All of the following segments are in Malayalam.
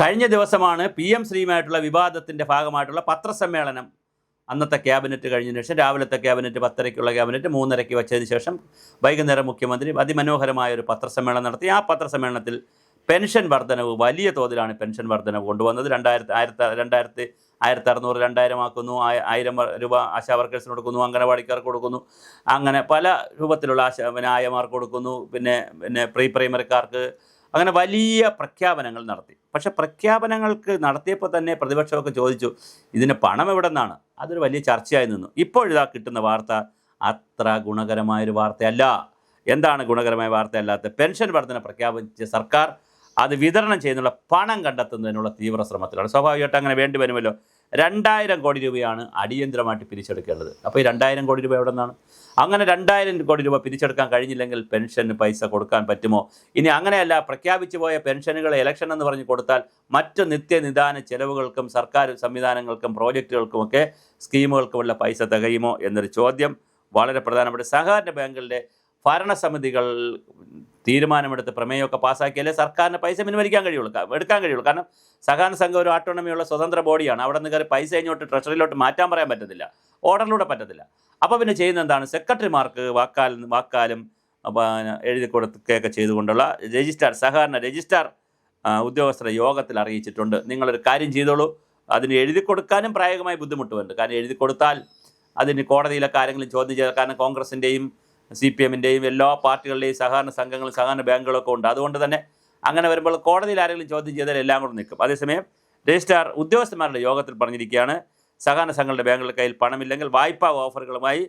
കഴിഞ്ഞ ദിവസമാണ് പി എം ശ്രീയുമായിട്ടുള്ള വിവാദത്തിന്റെ ഭാഗമായിട്ടുള്ള പത്രസമ്മേളനം. അന്നത്തെ ക്യാബിനറ്റ് കഴിഞ്ഞതിന് ശേഷം രാവിലത്തെ ക്യാബിനറ്റ് പത്തരയ്ക്കുള്ള ക്യാബിനറ്റ് മൂന്നരയ്ക്ക് വെച്ചതിന് ശേഷം വൈകുന്നേരം മുഖ്യമന്ത്രി അതിമനോഹരമായ ഒരു പത്രസമ്മേളനം നടത്തി. ആ പത്രസമ്മേളനത്തിൽ പെൻഷൻ വർധനവ് വലിയ തോതിലാണ് പെൻഷൻ വർധനവ് കൊണ്ടുവന്നത്. രണ്ടായിരത്തി ആയിരത്തി രണ്ടായിരത്തി ആയിരത്തി അറുന്നൂറ് രണ്ടായിരം ആക്കുന്നു. ആയ- ആയിരം രൂപ ആശാ വർക്കേഴ്സിന് കൊടുക്കുന്നു. അംഗനവാടിക്കാർക്ക് കൊടുക്കുന്നു. അങ്ങനെ പല രൂപത്തിലുള്ള ആശ പിന്നെ ആയമാർക്ക് കൊടുക്കുന്നു. പിന്നെ പിന്നെ പ്രീ പ്രൈമറിക്കാർക്ക് അങ്ങനെ വലിയ പ്രഖ്യാപനങ്ങൾ നടത്തി. പക്ഷേ പ്രഖ്യാപനങ്ങൾക്ക് നടത്തിയപ്പോൾ തന്നെ പ്രതിപക്ഷമൊക്കെ ചോദിച്ചു ഇതിന് പണം എവിടെ നിന്നാണ് അതൊരു വലിയ ചർച്ചയായി നിന്നു. ഇതാ കിട്ടുന്ന വാർത്ത അത്ര ഗുണകരമായൊരു വാർത്തയല്ല. എന്താണ് ഗുണകരമായ വാർത്തയല്ലാത്ത? പെൻഷൻ വർധന പ്രഖ്യാപിച്ച സർക്കാർ അത് വിതരണം ചെയ്യുന്നുള്ള പണം കണ്ടെത്തുന്നതിനുള്ള തീവ്ര ശ്രമത്തിലാണ് സ്വാഭാവികമായിട്ട് അങ്ങനെ വേണ്ടി വരുമല്ലോ. രണ്ടായിരം കോടി രൂപയാണ് അടിയന്തരമായിട്ട് പിരിച്ചെടുക്കേണ്ടത്. അപ്പോൾ ഈ രണ്ടായിരം കോടി രൂപ എവിടെ നിന്നാണ്? അങ്ങനെ രണ്ടായിരം കോടി രൂപ പിരിച്ചെടുക്കാൻ കഴിഞ്ഞില്ലെങ്കിൽ പെൻഷന് പൈസ കൊടുക്കാൻ പറ്റുമോ? ഇനി അങ്ങനെയല്ല പ്രഖ്യാപിച്ചു പോയ പെൻഷനുകൾ ഇലക്ഷൻ എന്ന് പറഞ്ഞ് കൊടുത്താൽ മറ്റ് നിത്യനിദാന ചെലവുകൾക്കും സർക്കാർ സംവിധാനങ്ങൾക്കും പ്രോജക്റ്റുകൾക്കുമൊക്കെ സ്കീമുകൾക്കുമുള്ള പൈസ തികയുമോ എന്നൊരു ചോദ്യം വളരെ പ്രധാനപ്പെട്ട സഹകരണ ബാങ്കുകളുടെ ഭരണസമിതികൾ തീരുമാനമെടുത്ത് പ്രമേയമൊക്കെ പാസ്സാക്കിയാലേ സർക്കാരിന് പൈസ പിൻവലിക്കാൻ കഴിയുള്ളൂ. എടുക്കാൻ കഴിയുള്ളൂ. കാരണം സഹകരണ സംഘം ഒരു ഓട്ടോണമിയുള്ള സ്വതന്ത്ര ബോഡിയാണ് അവിടെ നിന്ന് കയറി പൈസ ഇങ്ങോട്ട് ട്രഷറിയിലോട്ട് മാറ്റാൻ പറയാൻ പറ്റത്തില്ല. ഓർഡറിലൂടെ പറ്റത്തില്ല. അപ്പോൾ പിന്നെ ചെയ്യുന്ന എന്താണ്? സെക്രട്ടറിമാർക്ക് വാക്കാൽ വാക്കാലും എഴുതി കൊടുക്കുകയൊക്കെ ചെയ്തുകൊണ്ടുള്ള രജിസ്ട്രാർ സഹകരണ രജിസ്ട്രാർ ഉദ്യോഗസ്ഥരെ യോഗത്തിൽ അറിയിച്ചിട്ടുണ്ട്. നിങ്ങളൊരു കാര്യം ചെയ്തോളൂ. അതിന് എഴുതി കൊടുക്കാനും പ്രായോഗികമായി ബുദ്ധിമുട്ടുമുണ്ട്. കാരണം എഴുതി കൊടുത്താൽ അതിന് കോടതിയിലൊക്കെ ആരെങ്കിലും ചോദ്യം ചെയ്താൽ കാരണം കോൺഗ്രസിന്റെയും സി പി എമ്മിന്റെയും എല്ലാ പാർട്ടികളുടെയും സഹകരണ സംഘങ്ങളും സഹകരണ ബാങ്കുകളൊക്കെ ഉണ്ട്. അതുകൊണ്ട് തന്നെ അങ്ങനെ വരുമ്പോൾ കോടതിയിൽ ആരെങ്കിലും ചോദ്യം ചെയ്താൽ എല്ലാം കൂടെ നിൽക്കും. അതേസമയം രജിസ്ട്രാർ ഉദ്യോഗസ്ഥന്മാരുടെ യോഗത്തിൽ പറഞ്ഞിരിക്കുകയാണ് സഹകരണ സംഘങ്ങളുടെ ബാങ്കുകളുടെ കയ്യിൽ പണമില്ലെങ്കിൽ വായ്പാ ഓഫറുകളുമായി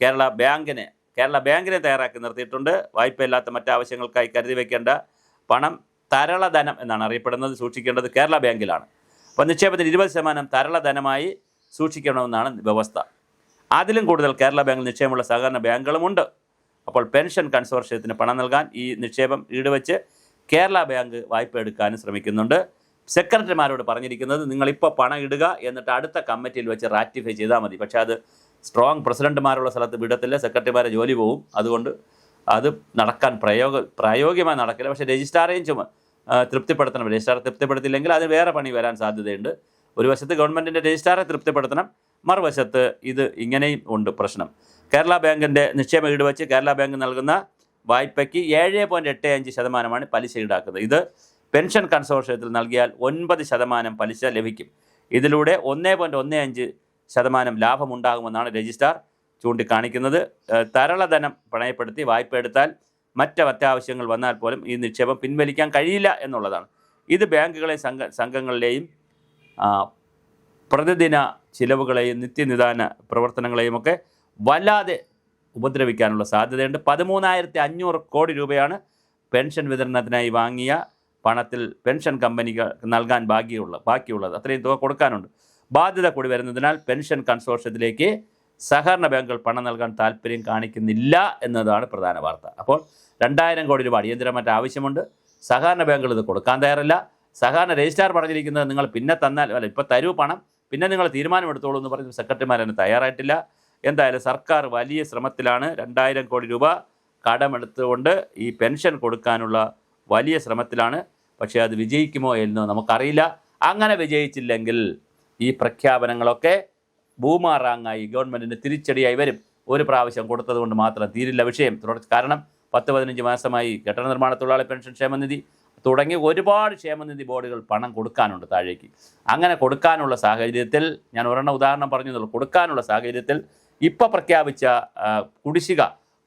കേരള ബാങ്കിനെ കേരള ബാങ്കിനെ തയ്യാറാക്കി നിർത്തിയിട്ടുണ്ട്. വായ്പയില്ലാത്ത മറ്റാവശ്യങ്ങൾക്കായി കരുതി വയ്ക്കേണ്ട പണം തരളധനം എന്നാണ് അറിയപ്പെടുന്നത് സൂക്ഷിക്കേണ്ടത് കേരള ബാങ്കിലാണ്. അപ്പോൾ നിക്ഷേപത്തിന് ഇരുപത് ശതമാനം തരളധനമായി സൂക്ഷിക്കണമെന്നാണ് വ്യവസ്ഥ. അതിലും കൂടുതൽ കേരള ബാങ്കിൽ നിക്ഷേപമുള്ള സഹകരണ ബാങ്കുകളുമുണ്ട്. അപ്പോൾ പെൻഷൻ കൺസോർഷ്യത്തിന് പണം നൽകാൻ ഈ നിക്ഷേപം ഈടുവച്ച് കേരള ബാങ്ക് വായ്പ എടുക്കാനും ശ്രമിക്കുന്നുണ്ട്. സെക്രട്ടറിമാരോട് പറഞ്ഞിരിക്കുന്നത് നിങ്ങളിപ്പോൾ പണം ഇടുക എന്നിട്ട് അടുത്ത കമ്മിറ്റിയിൽ വെച്ച് റാറ്റിഫൈ ചെയ്താൽ മതി. പക്ഷേ അത് സ്ട്രോങ് പ്രസിഡന്റുമാരുള്ള സ്ഥലത്ത് വിടത്തില്ല സെക്രട്ടറിമാരെ ജോലി പോവും. അതുകൊണ്ട് അത് നടക്കാൻ പ്രയോഗ പ്രായോഗികമായി നടക്കില്ല. പക്ഷേ രജിസ്ട്രാറേയും ചുമ തൃപ്തിപ്പെടുത്തണം. രജിസ്ട്രാറെ തൃപ്തിപ്പെടുത്തില്ലെങ്കിൽ അത് വേറെ പണി വരാൻ സാധ്യതയുണ്ട്. ഒരു വശത്ത് ഗവൺമെന്റിന്റെ രജിസ്ട്രാറെ തൃപ്തിപ്പെടുത്തണം മറുവശത്ത് ഇത് ഇങ്ങനെയും ഉണ്ട് പ്രശ്നം. കേരള ബാങ്കിന്റെ നിക്ഷേപം ഈടുവച്ച് കേരള ബാങ്ക് നൽകുന്ന വായ്പയ്ക്ക് ഏഴ് പോയിന്റ് എട്ട് അഞ്ച് ശതമാനമാണ് പലിശ ഈടാക്കുന്നത്. ഇത് പെൻഷൻ കൺസോർഷ്യത്തിൽ നൽകിയാൽ ഒൻപത് ശതമാനം പലിശ ലഭിക്കും. ഇതിലൂടെ ഒന്നേ പോയിന്റ് ഒന്ന് അഞ്ച് ശതമാനം ലാഭമുണ്ടാകുമെന്നാണ് രജിസ്ട്രാർ ചൂണ്ടിക്കാണിക്കുന്നത്. തരളധനം പണയപ്പെടുത്തി വായ്പ എടുത്താൽ മറ്റ് അത്യാവശ്യങ്ങൾ വന്നാൽ പോലും ഈ നിക്ഷേപം പിൻവലിക്കാൻ കഴിയില്ല എന്നുള്ളതാണ്. ഇത് ബാങ്കുകളെ സംഘ സംഘങ്ങളിലെയും പ്രതിദിന ചിലവുകളെയും നിത്യനിദാന പ്രവർത്തനങ്ങളെയും ഒക്കെ വല്ലാതെ ഉപദ്രവിക്കാനുള്ള സാധ്യതയുണ്ട്. പതിമൂന്നായിരത്തി അഞ്ഞൂറ് കോടി രൂപയാണ് പെൻഷൻ വിതരണത്തിനായി വാങ്ങിയ പണത്തിൽ പെൻഷൻ കമ്പനികൾ നൽകാൻ ബാക്കിയുള്ള ബാക്കിയുള്ളത്. അത്രയും തുക കൊടുക്കാനുണ്ട്. ബാധ്യത കൂടി വരുന്നതിനാൽ പെൻഷൻ കൺസോർഷ്യത്തിലേക്ക് സഹകരണ ബാങ്കുകൾ പണം നൽകാൻ താല്പര്യം കാണിക്കുന്നില്ല എന്നതാണ് പ്രധാന വാർത്ത. അപ്പോൾ രണ്ടായിരം കോടി രൂപ അടിയന്തരമായിട്ട് ആവശ്യമുണ്ട്. സഹകരണ ബാങ്കുകൾ ഇത് കൊടുക്കാൻ തയ്യാറില്ല. സഹകരണ രജിസ്ട്രാർ പറഞ്ഞിരിക്കുന്നത് നിങ്ങൾ പിന്നെ തന്നാൽ അല്ല ഇപ്പോൾ തരൂ പണം. പിന്നെ നിങ്ങൾ തീരുമാനമെടുത്തോളൂ എന്ന് പറഞ്ഞ് സെക്രട്ടറിമാർ അതിന് തയ്യാറായിട്ടില്ല. എന്തായാലും സർക്കാർ വലിയ ശ്രമത്തിലാണ് രണ്ടായിരം കോടി രൂപ കടമെടുത്തുകൊണ്ട് ഈ പെൻഷൻ കൊടുക്കാനുള്ള വലിയ ശ്രമത്തിലാണ്. പക്ഷേ അത് വിജയിക്കുമോ എന്ന് നമുക്കറിയില്ല. അങ്ങനെ വിജയിച്ചില്ലെങ്കിൽ ഈ പ്രഖ്യാപനങ്ങളൊക്കെ ഭൂമാറാങ്ങായി ഗവൺമെന്റിന് തിരിച്ചടിയായി വരും. ഒരു പ്രാവശ്യം കൊടുത്തത് കൊണ്ട് മാത്രം തീരില്ല വിഷയം. തുടർച്ച കാരണം പത്ത് പതിനഞ്ച് മാസമായി കെട്ടിട നിർമ്മാണ തൊഴിലാളി പെൻഷൻ ക്ഷേമനിധി തുടങ്ങി ഒരുപാട് ക്ഷേമനിധി ബോർഡുകൾ പണം കൊടുക്കാനുണ്ട് താഴേക്ക്. അങ്ങനെ കൊടുക്കാനുള്ള സാഹചര്യത്തിൽ ഞാൻ ഒരെണ്ണം ഉദാഹരണം പറഞ്ഞതുള്ളൂ. കൊടുക്കാനുള്ള സാഹചര്യത്തിൽ ഇപ്പോൾ പ്രഖ്യാപിച്ച കുടിശ്ശിക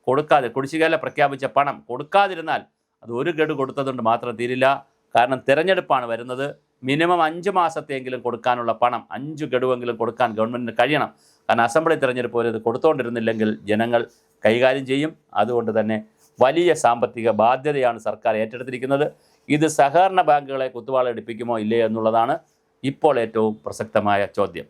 കൊടുക്കാതെ കുടിശ്ശികയിലെ പ്രഖ്യാപിച്ച പണം കൊടുക്കാതിരുന്നാൽ അത് ഒരു ഗഡു കൊടുത്തതുകൊണ്ട് മാത്രം തീരില്ല. കാരണം തിരഞ്ഞെടുപ്പാണ് വരുന്നത്. മിനിമം അഞ്ച് മാസത്തെയെങ്കിലും കൊടുക്കാനുള്ള പണം അഞ്ച് ഗഡുവെങ്കിലും കൊടുക്കാൻ ഗവൺമെന്റിന് കഴിയണം. കാരണം അസംബ്ലി തിരഞ്ഞെടുപ്പ് വരെ ഇത് കൊടുത്തുകൊണ്ടിരുന്നില്ലെങ്കിൽ ജനങ്ങൾ കൈകാര്യം ചെയ്യും. അതുകൊണ്ട് തന്നെ വലിയ സാമ്പത്തിക ബാധ്യതയാണ് സർക്കാർ ഏറ്റെടുത്തിരിക്കുന്നത്. ഇത് സഹകരണ ബാങ്കുകളെ കുത്തുവാളെടുപ്പിക്കുമോ ഇല്ലേ എന്നുള്ളതാണ് ഇപ്പോൾ ഏറ്റവും പ്രസക്തമായ ചോദ്യം.